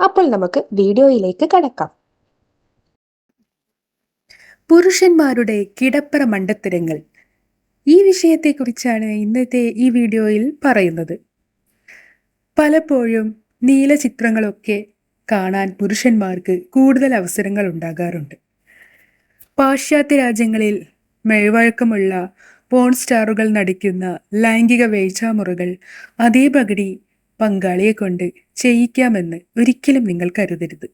അപ്പോൾ നമുക്ക് വീഡിയോയിലേക്ക് കടക്കാം. പുരുഷന്മാരുടെ കിടപ്പറ മണ്ടത്തരങ്ങൾ. ഈ വിഷയത്തെക്കുറിച്ചാണ് ഇന്നത്തെ ഈ വീഡിയോയിൽ പറയുന്നത്. പലപ്പോഴും നീല ചിത്രങ്ങളൊക്കെ കാണാൻ പുരുഷന്മാർക്ക് കൂടുതൽ അവസരങ്ങൾ ഉണ്ടാകാറുണ്ട്. പാശ്ചാത്യ രാജ്യങ്ങളിൽ മെഴുവഴക്കമുള്ള പോൺ സ്റ്റാറുകൾ നടിക്കുന്ന ലൈംഗിക വേഴ്ചാമുറകൾ അതേപടി പങ്കാളിയെ കൊണ്ട് ചെയ്യിക്കാമെന്ന് ഒരിക്കലും നിങ്ങൾ കരുതരുത്.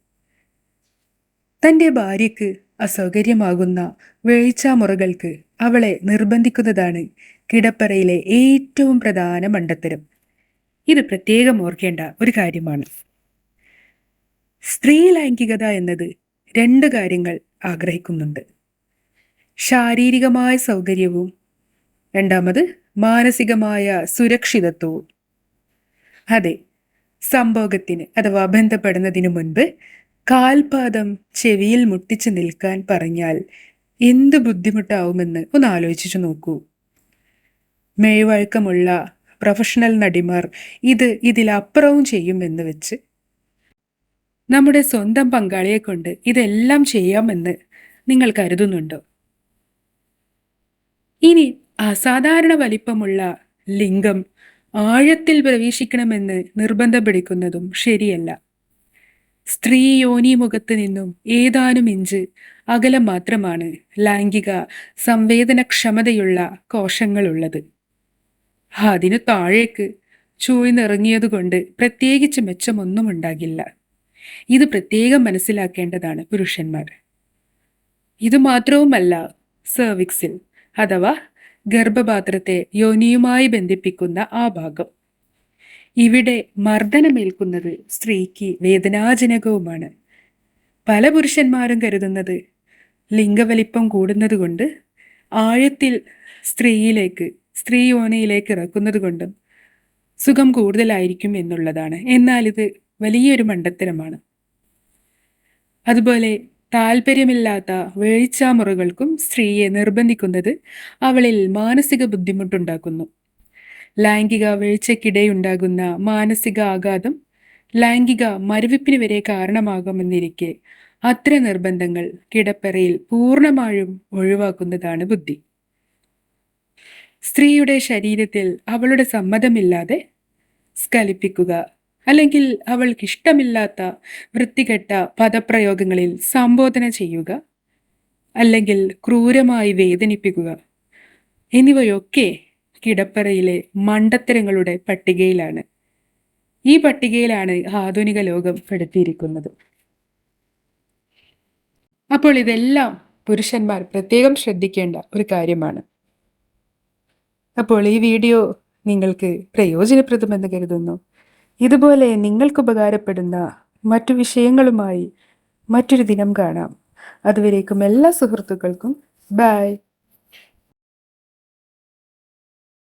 തന്റെ ഭാര്യയ്ക്ക് അസൗകര്യമാകുന്ന വേഴ്ചാമുറകൾക്ക് അവളെ നിർബന്ധിക്കുന്നതാണ് കിടപ്പറയിലെ ഏറ്റവും പ്രധാന മണ്ടത്തരം. ഇത് പ്രത്യേകം ഓർക്കേണ്ട ഒരു കാര്യമാണ്. സ്ത്രീ ലൈംഗികത എന്നത് രണ്ട് കാര്യങ്ങൾ ആഗ്രഹിക്കുന്നുണ്ട്. ശാരീരികമായ സൗകര്യവും രണ്ടാമത് മാനസികമായ സുരക്ഷിതത്വവും. അതെ സംഭോഗത്തിന് അഥവാ ബന്ധപ്പെടുന്നതിനു മുൻപ് കാൽപാദം ചെവിയിൽ മുട്ടിച്ചു നിൽക്കാൻ പറഞ്ഞാൽ എന്ത് ബുദ്ധിമുട്ടാവുമെന്ന് ഒന്ന് ആലോചിച്ചു നോക്കൂ. മേഴ്വഴക്കമുള്ള പ്രൊഫഷണൽ നടിമാർ ഇത് ഇതിലപ്പുറവും ചെയ്യുമെന്ന് വെച്ച് നമ്മുടെ സ്വന്തം പങ്കാളിയെ കൊണ്ട് ഇതെല്ലാം ചെയ്യാമെന്ന് നിങ്ങൾ കരുതുന്നുണ്ടോ? ഇനി അസാധാരണ വലിപ്പമുള്ള ലിംഗം ആഴത്തിൽ പ്രവേശിക്കണമെന്ന് നിർബന്ധം പിടിക്കുന്നതും ശരിയല്ല. സ്ത്രീ യോനി മുഖത്ത് നിന്നും ഏതാനും ഇഞ്ച് അകലം മാത്രമാണ് ലൈംഗിക സംവേദനക്ഷമതയുള്ള കോശങ്ങളുള്ളത്. അതിനു താഴേക്ക് ചൂഴ്ന്നിറങ്ങിയതുകൊണ്ട് പ്രത്യേകിച്ച് മെച്ചമൊന്നും ഉണ്ടാകില്ല ഇത് പ്രത്യേകം മനസ്സിലാക്കേണ്ടതാണ് പുരുഷന്മാർ. ഇത് മാത്രവുമല്ല സെർവിക്സിൽ അഥവാ ഗർഭപാത്രത്തെ യോനിയുമായി ബന്ധിപ്പിക്കുന്ന ആ ഭാഗം. ഇവിടെ മർദ്ദനമേൽക്കുന്നത് സ്ത്രീക്ക് വേദനാജനകവുമാണ്. പല പുരുഷന്മാരും കരുതുന്നത് ലിംഗവലിപ്പം കൂടുന്നത് കൊണ്ട് ആഴത്തിൽ സ്ത്രീയിലേക്ക് സ്ത്രീ യോനയിലേക്ക് ഇറക്കുന്നത് കൊണ്ടും സുഖം കൂടുതലായിരിക്കും എന്നുള്ളതാണ്. എന്നാൽ ഇത് വലിയൊരു മണ്ടത്തരമാണ്. അതുപോലെ താല്പര്യമില്ലാത്ത വേഴിച്ചാമുറകൾക്കും സ്ത്രീയെ നിർബന്ധിക്കുന്നത് അവളിൽ മാനസിക ബുദ്ധിമുട്ടുണ്ടാക്കുന്നു. ലൈംഗിക വീഴ്ചയ്ക്കിടെയുണ്ടാകുന്ന മാനസിക ആഘാതം ലൈംഗിക മരവിപ്പിന് വരെ കാരണമാകുമെന്നിരിക്കെ അത്ര നിർബന്ധങ്ങൾ കിടപ്പറയിൽ പൂർണമായും ഒഴിവാക്കുന്നതാണ് ബുദ്ധി. സ്ത്രീയുടെ ശരീരത്തിൽ അവളുടെ സമ്മതമില്ലാതെ സ്കലിപ്പിക്കുക അല്ലെങ്കിൽ അവൾക്കിഷ്ടമില്ലാത്ത വൃത്തികെട്ട പദപ്രയോഗങ്ങളിൽ സംബോധന ചെയ്യുക അല്ലെങ്കിൽ ക്രൂരമായി വേദനിപ്പിക്കുക എന്നിവയൊക്കെ കിടപ്പറയിലെ മണ്ടത്തരങ്ങളുടെ പട്ടികയിലാണ്. ഈ പട്ടികയിലാണ് ആധുനിക ലോകം പെടുത്തിയിരിക്കുന്നത്. അപ്പോൾ ഇതെല്ലാം പുരുഷന്മാർ പ്രത്യേകം ശ്രദ്ധിക്കേണ്ട ഒരു കാര്യമാണ്. അപ്പോൾ ഈ വീഡിയോ നിങ്ങൾക്ക് പ്രയോജനപ്രദമെന്ന് കരുതുന്നു. ഇതുപോലെ നിങ്ങൾക്ക് ഉപകാരപ്പെടുന്ന മറ്റു വിഷയങ്ങളുമായി മറ്റൊരു ദിനം കാണാം. അതുവരേക്കും എല്ലാ സുഹൃത്തുക്കൾക്കും ബായ്